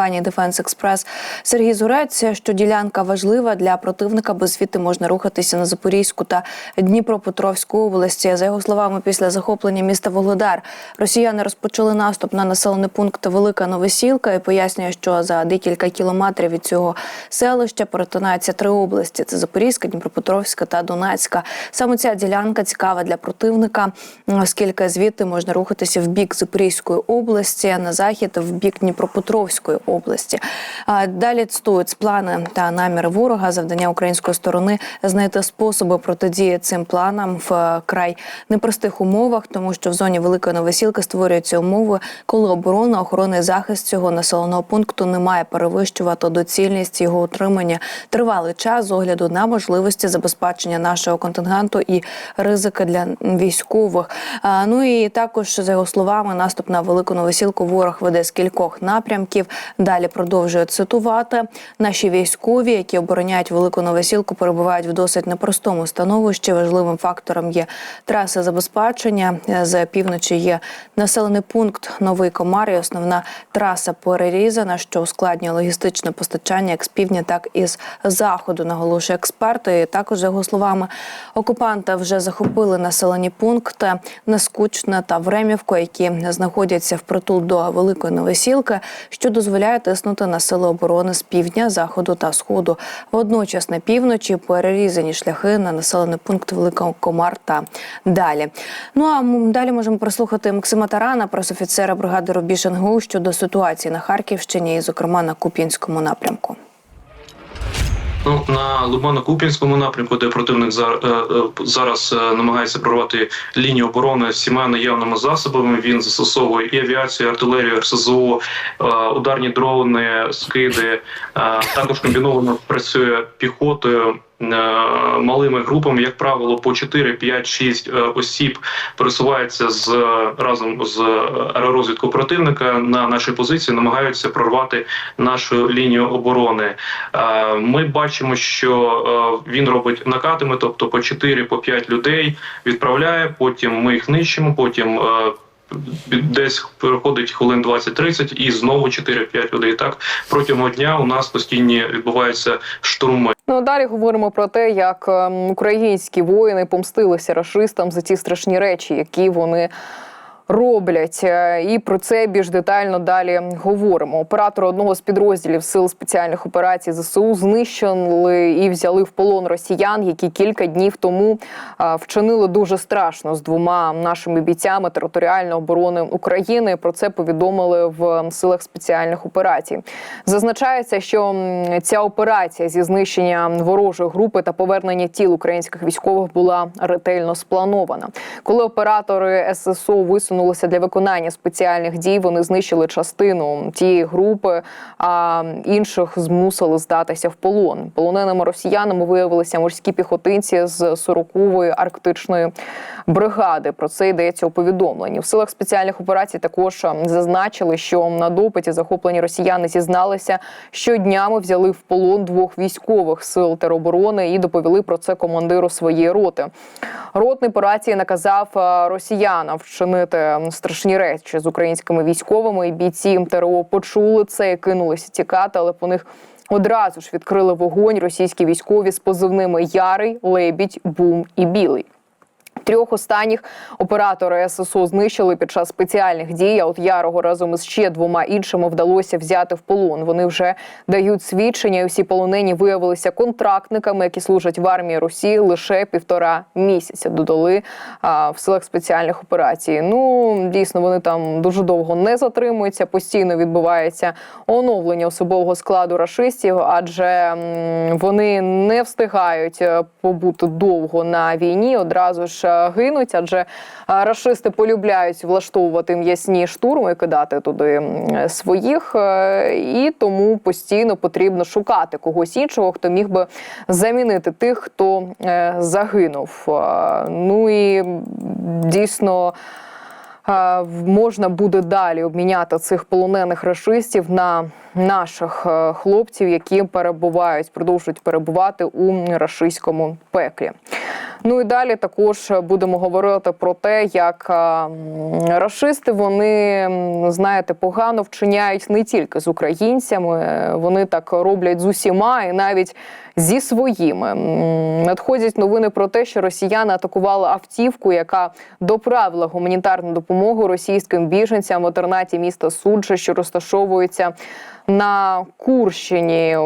Пані Дефенс Експрес Сергій Зурець, що ділянка важлива для противника, бо звідти можна рухатися на Запорізьку та Дніпропетровську області. За його словами, після захоплення міста Вогледар росіяни розпочали наступ на населений пункт Велика Новосілка і пояснює, що за декілька кілометрів від цього селища перетинаються три області: це Запорізька, Дніпропетровська та Донецька. Саме ця ділянка цікава для противника, оскільки звідти можна рухатися в бік Запорізької області, на захід в бік Дніпропетровської. А Далі цитують плани та наміри ворога, завдання української сторони знайти способи протидії цим планам в е, край непростих умовах, тому що в зоні Великої Новосілки створюються умови, коли оборона, охорона і захист цього населеного пункту не має перевищувати доцільність його утримання тривалий час з огляду на можливості забезпечення нашого контингенту і ризики для військових. Ну і також за його словами, наступ на велику новосілку ворог веде з кількох напрямків. Далі продовжує цитувати наші військові, які обороняють велику новосілку, перебувають в досить непростому становищі. Важливим фактором є траси забезпечення. З півночі є населений пункт Новий Комар і основна траса перерізана, що ускладнює логістичне постачання як з півдня, так і з заходу. Наголошує експерти. І також за його словами, окупанти вже захопили населені пункти Нескучне та Времівко, які знаходяться впритул до великої новосілки, що дозволяє тиснути на сили оборони з півдня, заходу та сходу. Водночас на півночі перерізані шляхи на населений пункт Великого Комар та далі. Ну а далі можемо прослухати Максима Тарана, пресофіцера бригади Рубіж щодо ситуації на Харківщині і, зокрема, на Куп'янському напрямку. Ну на Лубано-Куп'янському напрямку, де противник е, е, зараз е, намагається прорвати лінію оборони всіма наявними засобами. Він застосовує і авіацію, і артилерію, РСЗО, ударні дрони, скиди. Також комбіновано працює піхотою. Е, Малими групами, як правило, по 4, 5, 6 е, осіб пересуваються з разом з аеророзвідку противника на нашій позиції, намагаються прорвати нашу лінію оборони. Е, Ми бачимо, що е, він робить накатами, тобто по 4 по 5 людей відправляє. Потім ми їх нищимо. Потім десь проходить хвилин 20-30 і знову 4-5 людей. Так протягом дня у нас постійні відбуваються штурми. Ну далі говоримо про те, як ем, українські воїни помстилися рашистам за ті страшні речі, які вони. Роблять Е, і про це більш детально далі говоримо. Оператори одного з підрозділів сил спеціальних операцій ЗСУ знищили і взяли в полон росіян, які кілька днів тому е, вчинили дуже страшно з двома нашими бійцями територіальної оборони України. Про це повідомили в силах спеціальних операцій. Зазначається, що ця операція зі знищення ворожої групи та повернення тіл українських військових була ретельно спланована. Коли оператори ССО висунулися для виконання спеціальних дій, вони знищили частину тієї групи, а інших змусили здатися в полон. Полоненими росіянами виявилися морські піхотинці з 40-ї арктичної бригади. Про це йдеться у повідомленні. В силах спеціальних операцій також зазначили, що на допиті захоплені росіяни зізналися, що днями взяли в полон двох військових сил тероборони і доповіли про це командиру своєї роти. Ротний по рації наказав е, росіянам вчинити страшні речі з українськими військовими. І бійці МТРО почули це і кинулися тікати, але по них. Одразу ж відкрили вогонь російські військові з позивними Ярий, Лебідь, Бум і Білий. Трьох останніх оператори ССО знищили під час спеціальних дій. А от Ярого разом із ще двома іншими вдалося взяти в полон. Вони вже дають свідчення. і Усі полонені виявилися контрактниками, які служать в армії Росії лише півтора місяця. Додали а, в силах спеціальних операцій. Ну дійсно вони там дуже довго не затримуються. Постійно відбувається оновлення особового складу рашистів, адже вони не встигають е, побути довго на війні. Одразу ж е, гинуть, адже е, рашисти полюбляють влаштовувати м'ясні штурми, кидати туди своїх, е, і тому постійно потрібно шукати когось іншого, хто міг би замінити тих, хто е, загинув. Ну і дійсно. Можна буде далі обміняти цих полонених рашистів на наших хлопців, які перебувають, продовжують перебувати у рашистському пеклі. Ну і далі також будемо говорити про те, як расисти вони знаєте погано вчиняють не тільки з українцями, е, вони так роблять з усіма і навіть зі своїми. Надходять новини про те, що росіяни атакували автівку, яка доправила гуманітарну допомогу російським біженцям в інтернаті міста Суджа, що розташовується на Курщині.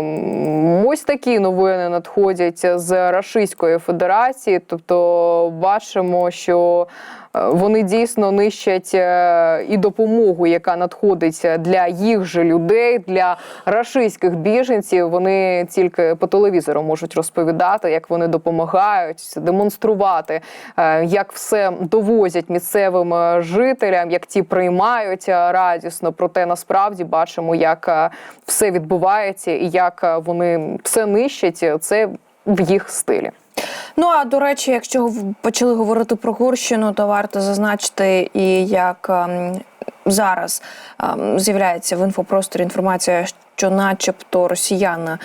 Ось такі новини надходять з Рашистської Федерації. Тобто, бачимо, що вони дійсно нищать е, і допомогу, яка надходить для їх же людей, для рашистських біженців. Вони тільки по телевізору можуть розповідати, як вони допомагають, демонструвати, е, як все довозять місцевим е, жителям, як ті приймають е, радісно. Проте насправді бачимо, як е, все відбувається і як е, вони все нищать. Це в їх стилі. Ну а до речі, якщо почали говорити про Гурщину, то варто зазначити і як ем, зараз ем, з'являється в інфопросторі інформація, що, начебто, росіяни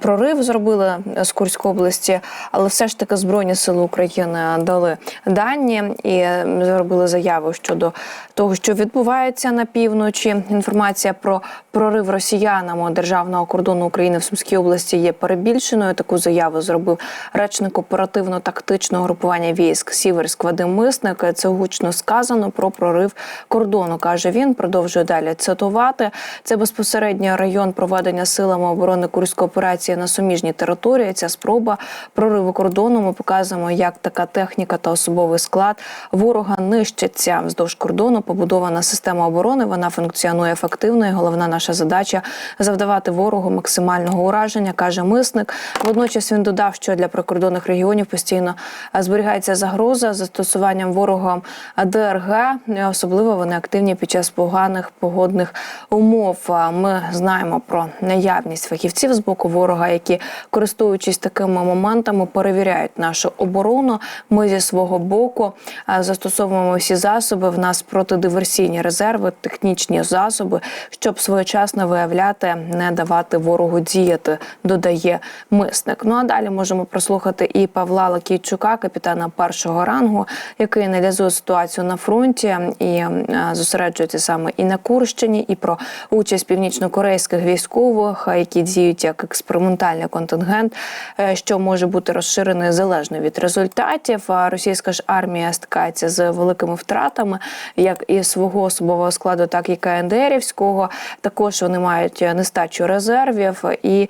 прорив зробили з Курської області, але все ж таки Збройні сили України дали дані і зробили заяву щодо того, що відбувається на півночі. Інформація про прорив росіянами державного кордону України в Сумській області є перебільшеною. Таку заяву зробив речник оперативно-тактичного групування військ Сіверськ Вадим Мисник. Це гучно сказано про прорив кордону. каже він. Продовжує далі цитувати. Це безпосередньо район проведення силами оборони Курської операції на суміжній території. Ця спроба прориву кордону. Ми показуємо, як така техніка та особовий склад ворога нищиться вздовж кордону. Побудована система оборони. Вона функціонує ефективно. І головна наша задача завдавати ворогу максимального ураження, каже мисник. Водночас він додав, що для прикордонних регіонів постійно зберігається загроза застосуванням ворогом ДРГ. Особливо вони активні під час поганих погодних умов. Ми знаємо про наявність фахівців з боку ворога, які користуючись такими моментами, перевіряють нашу оборону. Ми зі свого боку е, застосовуємо всі засоби. В нас протидиверсійні резерви, технічні засоби, щоб своєчасно виявляти, не давати ворогу діяти, додає мисник. Ну а далі можемо прослухати і Павла Лакійчука, капітана першого рангу, який аналізує ситуацію на фронті і е, зосереджується саме і на Курщині, і про участь північнокорейських військових, е, які діють як експериментальний контингент, е, що може бути розширений залежно від результатів. Російська ж армія стикається з великими втратами, як і свого особового складу, так і КНДРівського. Також вони мають нестачу резервів, і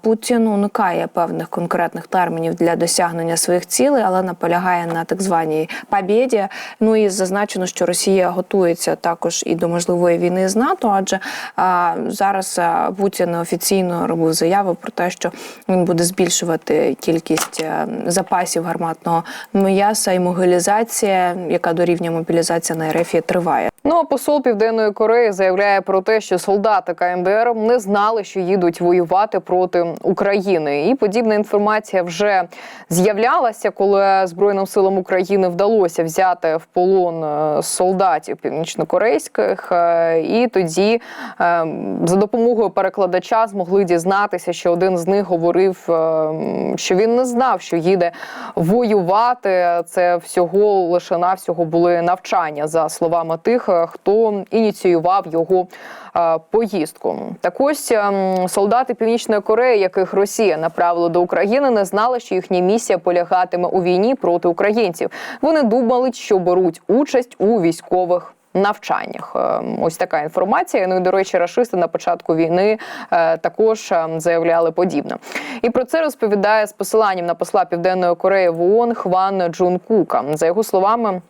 Путін уникає певних конкретних термінів для досягнення своїх цілей, але наполягає на так званій побєді. Ну і зазначено, що Росія готується також і до можливої війни з НАТО, адже а, зараз Путін офіційно робив заяву про те, що він буде збільшувати кількість е, запасів гарматного м'яса і могилізація, яка дорівнює мобілізація на РФ, триває. Ну а посол Південної Кореї заявляє про те, що солдати КНДР не знали, що їдуть воювати проти України. І подібна інформація вже з'являлася, коли Збройним силам України вдалося взяти в полон е, солдатів північнокорейських. е, І тоді е, за допомогою перекладача змогли дізнатися, що один з них говорив, що він не знав, що їде воювати. Це всього лише навсього були навчання за словами тих, хто ініціював його е, поїздку. Так ось ем, солдати Північної Кореї, яких Росія направила до України, не знали, що їхня місія полягатиме у війні проти українців. Вони думали, що беруть участь у військових. Навчаннях Ем, ось така інформація. Ну і до речі, рашисти на початку війни е, також ем, заявляли подібне. І про це розповідає з посиланням на посла Південної Кореї в ООН Хван Джун Кука. За його словами.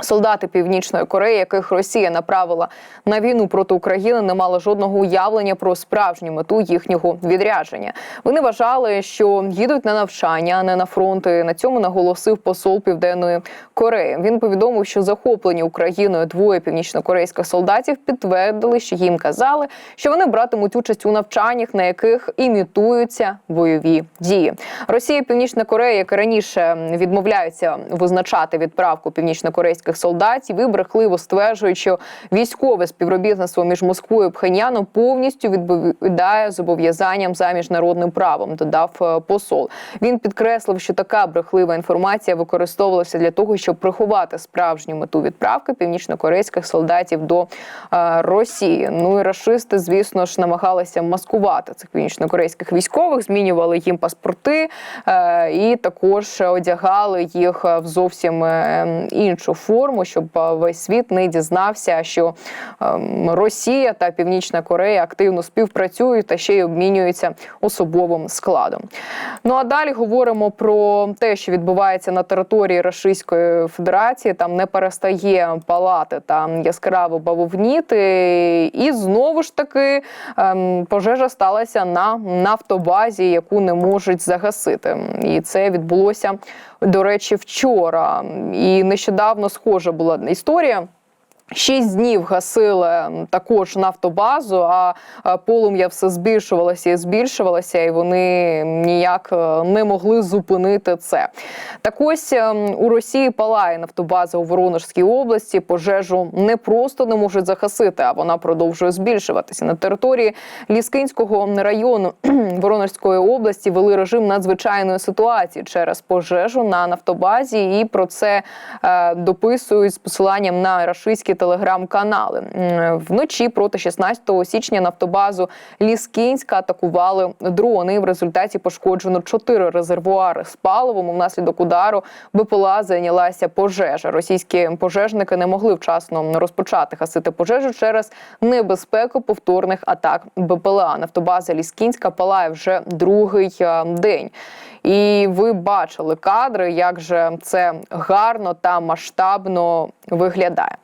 Солдати Північної Кореї, яких Росія направила на війну проти України, не мали жодного уявлення про справжню мету їхнього відрядження. Вони вважали, що їдуть на навчання, а не на фронт. І На цьому наголосив посол Південної Кореї. Він повідомив, що захоплені Україною двоє північнокорейських солдатів підтвердили, що їм казали, що вони братимуть участь у навчаннях, на яких імітуються бойові дії. Росія Північна Корея, як і раніше відмовляються визначати відправку північнокорейських українських солдатів і брехливо стверджують, що військове співробітництво між Москвою і Пхеньяном повністю відповідає зобов'язанням за міжнародним правом. Додав е, посол. Він підкреслив, що така брехлива інформація використовувалася для того, щоб приховати справжню мету відправки північнокорейських солдатів до е, Росії. Ну і рашисти, звісно ж, намагалися маскувати цих північнокорейських військових, змінювали їм паспорти е, і також одягали їх в зовсім е, іншу форму, щоб е, весь світ не дізнався, що ем, Росія та Північна Корея активно співпрацюють та ще й обмінюються особовим складом. Ну а далі говоримо про те, що відбувається на території Російської Федерації. Там не перестає палати та яскраво бавовніти. І знову ж таки ем, пожежа сталася на нафтобазі, яку не можуть загасити. І це відбулося до речі вчора. І нещодавно схожа була історія. Шість днів гасили також нафтобазу, а полум'я все збільшувалося і збільшувалося, і вони ніяк е, не могли зупинити це. Так ось ем, у Росії палає нафтобаза у Воронежській області. Пожежу не просто не можуть загасити, а вона продовжує збільшуватися. На території Ліскинського району Воронежської області вели режим надзвичайної ситуації через пожежу на нафтобазі, і про це е, дописують з посиланням на рашистські телеграм-канали. Вночі проти 16 січня нафтобазу Ліскінська атакували дрони. В результаті пошкоджено чотири резервуари з паливом. Внаслідок удару БПЛА зайнялася пожежа. Російські пожежники не могли вчасно розпочати гасити пожежу через небезпеку повторних атак БПЛА. Нафтобаза Ліскінська палає вже другий е, день. І ви бачили кадри, як же це гарно та масштабно виглядає.